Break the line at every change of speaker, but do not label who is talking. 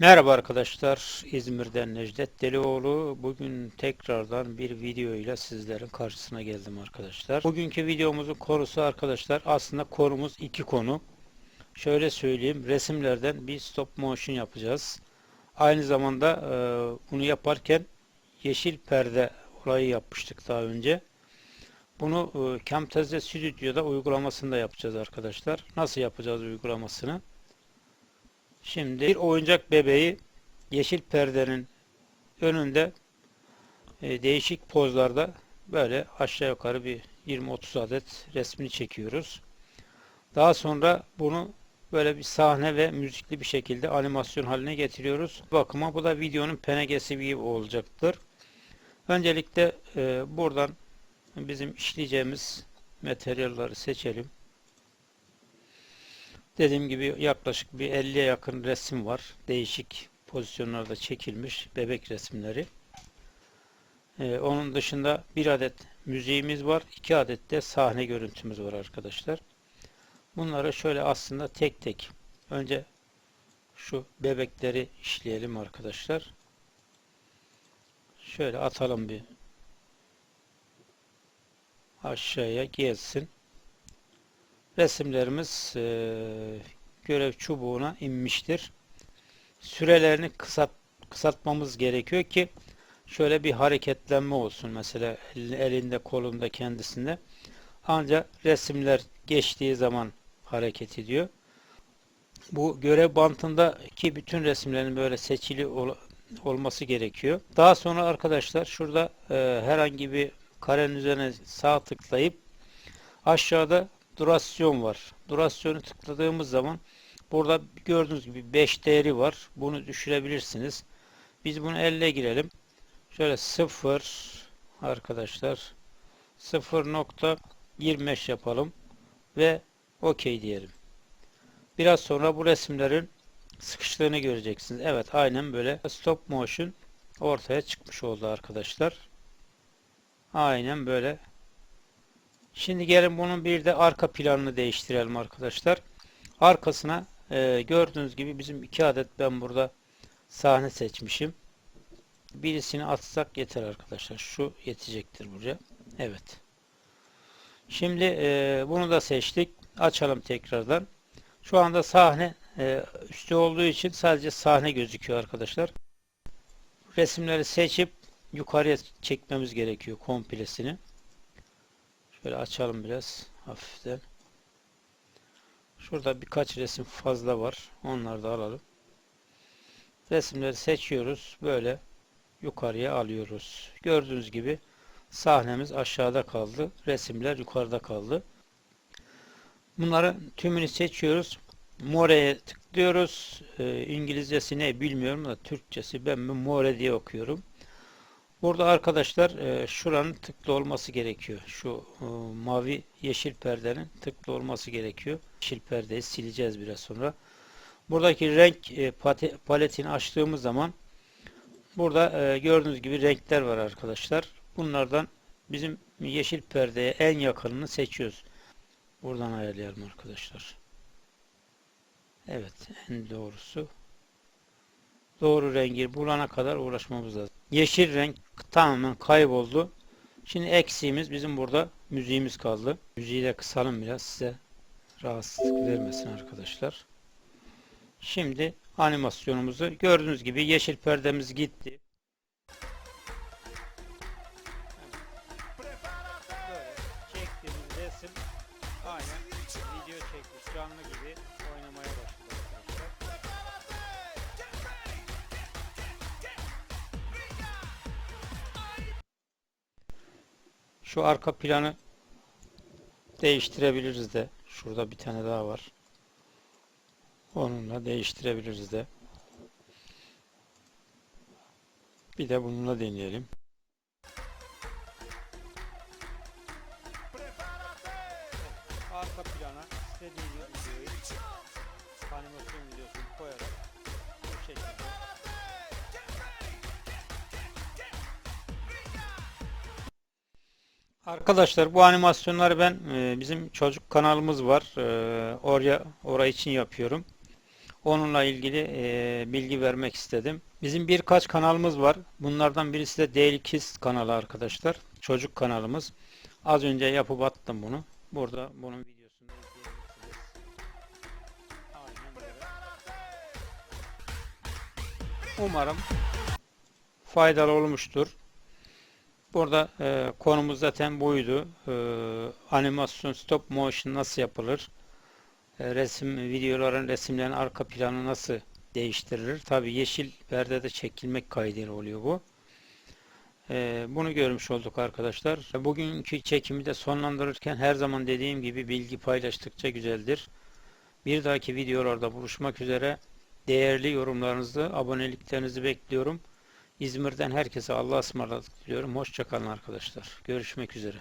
Merhaba arkadaşlar, İzmir'den Necdet Delioğlu. Bugün tekrardan bir video ile sizlerin karşısına geldim arkadaşlar. Bugünkü videomuzun konusu arkadaşlar aslında konumuz iki konu. Şöyle söyleyeyim, resimlerden bir stop motion yapacağız. Aynı zamanda e, bunu yaparken yeşil perde olayı yapmıştık daha önce. Bunu e, Camtasia Studio'da uygulamasını da yapacağız arkadaşlar. Nasıl yapacağız uygulamasını? Şimdi bir oyuncak bebeği yeşil perdenin önünde e, değişik pozlarda böyle aşağı yukarı bir 20-30 adet resmini çekiyoruz. Daha sonra bunu böyle bir sahne ve müzikli bir şekilde animasyon haline getiriyoruz. Bakıma bu da videonun penegesi gibi olacaktır. Öncelikle e, buradan bizim işleyeceğimiz materyalleri seçelim. Dediğim gibi yaklaşık bir 50'ye yakın resim var. Değişik pozisyonlarda çekilmiş bebek resimleri. Ee, onun dışında bir adet müziğimiz var. iki adet de sahne görüntümüz var arkadaşlar. Bunları şöyle aslında tek tek önce şu bebekleri işleyelim arkadaşlar. Şöyle atalım bir aşağıya gelsin resimlerimiz e, görev çubuğuna inmiştir. Sürelerini kısalt, kısaltmamız gerekiyor ki şöyle bir hareketlenme olsun. Mesela elinde kolunda kendisinde. Ancak resimler geçtiği zaman hareket ediyor. Bu görev bantındaki bütün resimlerin böyle seçili ol, olması gerekiyor. Daha sonra arkadaşlar şurada e, herhangi bir karenin üzerine sağ tıklayıp aşağıda durasyon var. Durasyonu tıkladığımız zaman burada gördüğünüz gibi 5 değeri var. Bunu düşürebilirsiniz. Biz bunu 50'e girelim. Şöyle 0 arkadaşlar 0.25 yapalım ve OK diyelim. Biraz sonra bu resimlerin sıkıştığını göreceksiniz. Evet aynen böyle stop motion ortaya çıkmış oldu arkadaşlar. Aynen böyle Şimdi gelin bunun bir de arka planını değiştirelim arkadaşlar. Arkasına e, gördüğünüz gibi bizim iki adet ben burada sahne seçmişim. Birisini atsak yeter arkadaşlar. Şu yetecektir buraya. Evet. Şimdi e, bunu da seçtik. Açalım tekrardan. Şu anda sahne e, üstü olduğu için sadece sahne gözüküyor arkadaşlar. Resimleri seçip yukarıya çekmemiz gerekiyor komplesini. Şöyle açalım biraz hafiften. Şurada birkaç resim fazla var. Onları da alalım. Resimleri seçiyoruz. Böyle yukarıya alıyoruz. Gördüğünüz gibi sahnemiz aşağıda kaldı. Resimler yukarıda kaldı. Bunları tümünü seçiyoruz. More'ye tıklıyoruz. Ee, İngilizcesi ne bilmiyorum da Türkçesi ben mi More diye okuyorum. Burada arkadaşlar e, şuranın tıklı olması gerekiyor. Şu e, mavi yeşil perdenin tıklı olması gerekiyor. Yeşil perdeyi sileceğiz biraz sonra. Buradaki renk e, paletini açtığımız zaman burada gördüğünüz gibi renkler var arkadaşlar. Bunlardan bizim yeşil perdeye en yakınını seçiyoruz. Buradan ayarlayalım arkadaşlar. Evet en doğrusu doğru rengi bulana kadar uğraşmamız lazım. Yeşil renk tamamen kayboldu. Şimdi eksiğimiz bizim burada müziğimiz kaldı. Müziği de kısalım biraz size rahatsızlık vermesin arkadaşlar. Şimdi animasyonumuzu gördüğünüz gibi yeşil perdemiz gitti. Çektiğimiz resim aynen video çekmiş canlı gibi Şu arka planı değiştirebiliriz de. Şurada bir tane daha var. Onunla değiştirebiliriz de. Bir de bununla deneyelim. Arka plana istediğiniz videoyu animasyon videosunu koyarak bu şekilde Arkadaşlar bu animasyonları ben e, bizim çocuk kanalımız var. E, oraya için yapıyorum. Onunla ilgili e, bilgi vermek istedim. Bizim birkaç kanalımız var. Bunlardan birisi de Kids kanalı arkadaşlar. Çocuk kanalımız. Az önce yapıp attım bunu. Burada bunun videosunu. Umarım faydalı olmuştur. Burada e, konumuz zaten buydu. E, animasyon stop motion nasıl yapılır? E, resim videoların resimlerin arka planı nasıl değiştirilir? Tabi yeşil perdede çekilmek kaydıyla oluyor bu. E, bunu görmüş olduk arkadaşlar. Bugünkü çekimi de sonlandırırken her zaman dediğim gibi bilgi paylaştıkça güzeldir. Bir dahaki videolarda buluşmak üzere. Değerli yorumlarınızı, aboneliklerinizi bekliyorum. İzmir'den herkese Allah'a ısmarladık diliyorum. Hoşçakalın arkadaşlar. Görüşmek üzere.